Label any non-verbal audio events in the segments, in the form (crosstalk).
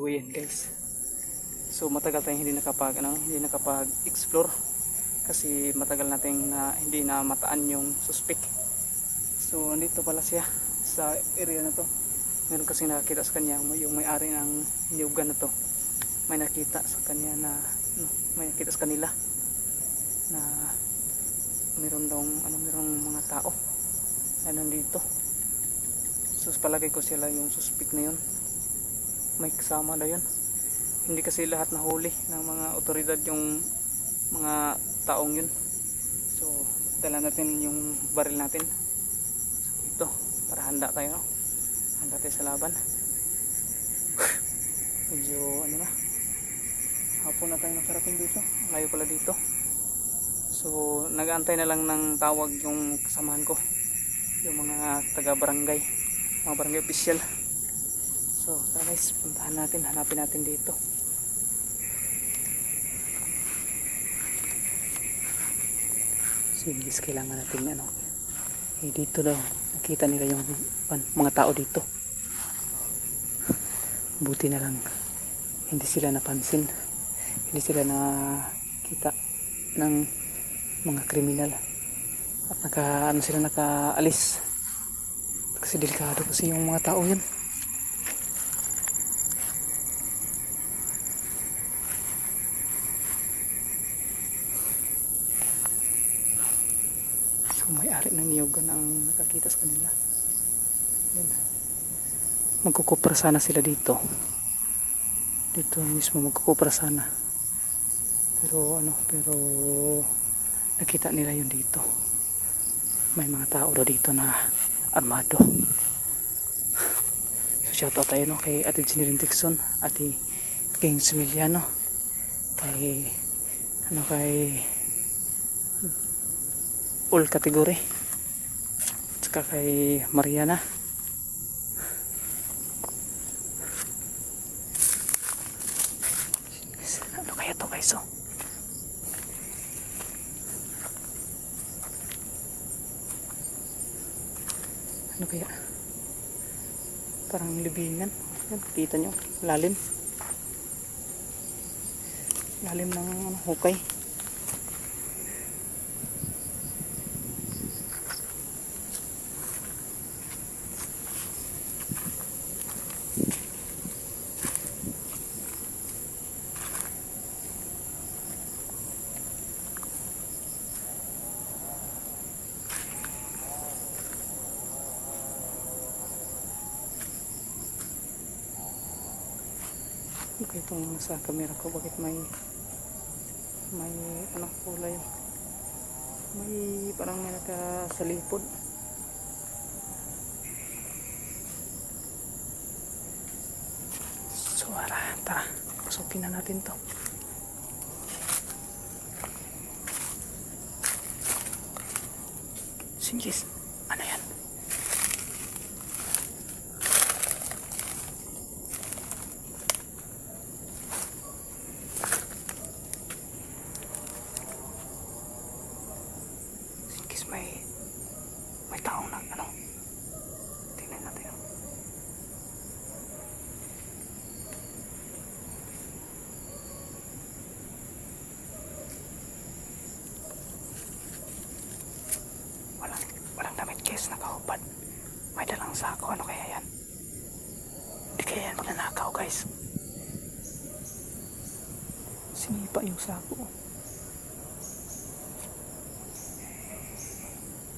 So yan guys. So matagal tayong hindi nakapag ano, hindi nakapag-explore kasi matagal nating na hindi na mataan yung suspect. So andito pala siya sa area na to. Meron kasi nakakita sa kanya yung may-ari ng niyugan na to. May nakita sa kanya na ano, may nakita sa kanila na meron daw ano merong mga tao na nandito. So palagay ko sila yung suspect na yun. May kasama na yun. Hindi kasi lahat nahuli ng mga otoridad yung mga taong yun. So dala natin yung baril natin. So ito para handa tayo. Handa tayo sa laban. (laughs) Medyo ano na. Hapon na tayo nakarating dito. Layo pala dito. So nag-aantay na lang ng tawag yung kasamahan ko. Yung mga taga barangay. Mga barangay official. So guys, puntahan natin. Hanapin natin dito. So guys, kailangan natin ano. Eh, dito daw. Nakita nila yung mga tao dito. Buti na lang. Hindi sila napansin. Hindi sila nakita ng mga kriminal. At naka, ano sila nakaalis. Kasi delikado kasi yung mga tao yun. So may-ari ng niyogan ang nakakita sa kanila. Yan. Magkukupra sana sila dito. Dito mismo magkukupra sana. Pero ano, pero nakita nila yun dito. May mga tao daw dito na armado. So shoutout tayo no kay Ate Jenny Dixon, Ate King Similiano, kay ano kay all category tsaka kay Mariana. Ano kaya to guys oh? Ano kaya? Parang libingan. Yan kita nyo lalim. Lalim ng hukay Ano itong sa camera ko? Bakit may may anong kulay? May parang may nakasalipod. So, ara, tara. Pasukin na natin to. Sinjis, ano yan? Sinjis, may may taong na, ano? Tingnan natin. Walang, walang damit nakahubad. May dalang sako, ano kaya yan? Hindi kaya yan magnanakaw guys. Sinipa yung sako.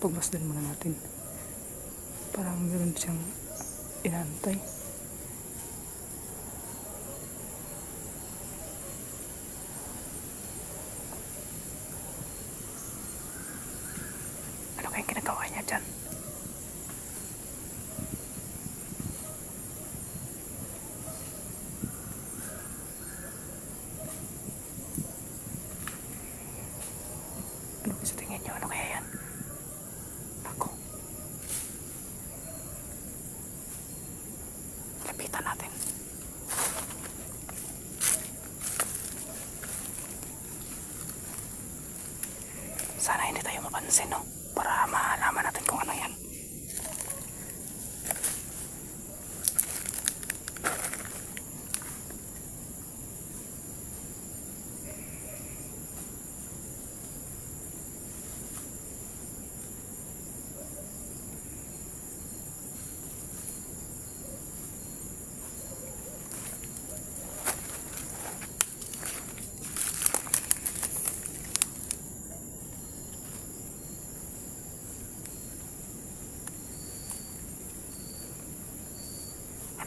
Pagmasdan muna natin. Parang meron siyang inantay. Ano kayang ginagawa niya dyan? Ano sa tingin niyo? Ano kaya yan? Ako. Lapitan natin. Sana hindi tayo mapansin, no? Para malaman natin kung ano yan.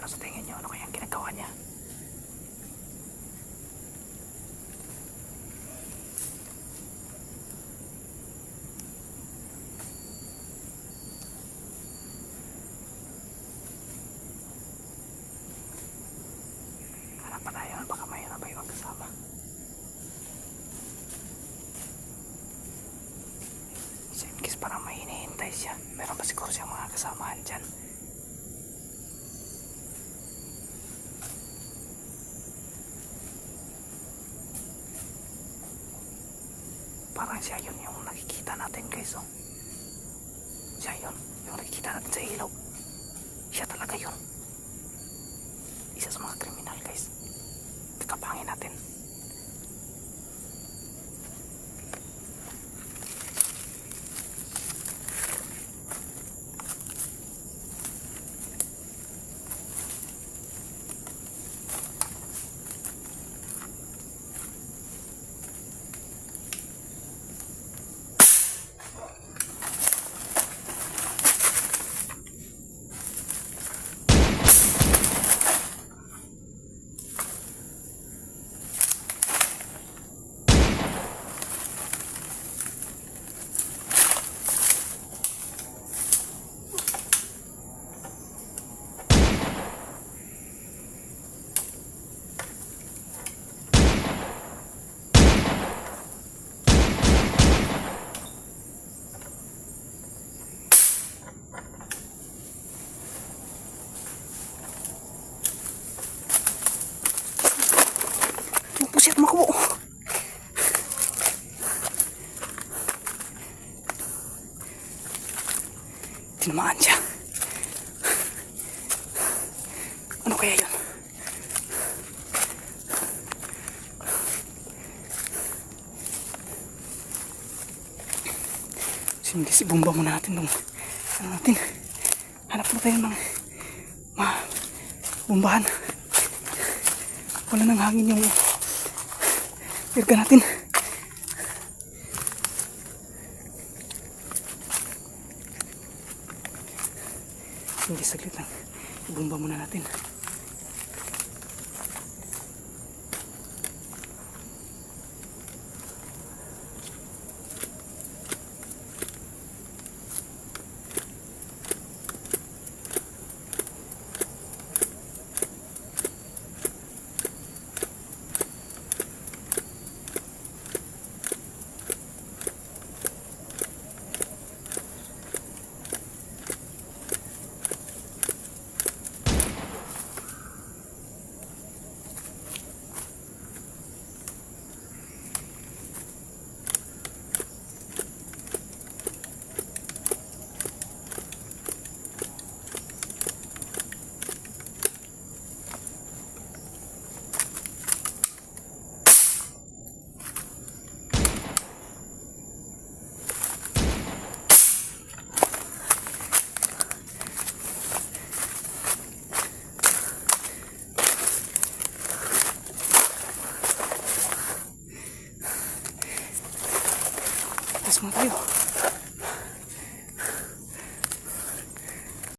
Ano sa tingin nyo? Ano kaya ang ginagawa niya? Hanap pa tayo. Baka may na ba ibang kasama? So in case parang may hinihintay siya. Meron pa siguro siyang mga kasamahan dyan. Parang siya yun yung nakikita natin guys oh. Siya yun. Yung nakikita natin sa ilaw. Siya talaga yun. Isa sa mga kriminal guys. Kakapangin natin. Tinamaan siya. Ano kaya yun? Sige, si muna natin dong. Ano natin? Hanap na tayo ng ma bombahan. Wala nang hangin yung Irga natin. Hindi saglit lang. Ibumba muna natin. Tapos mga tayo.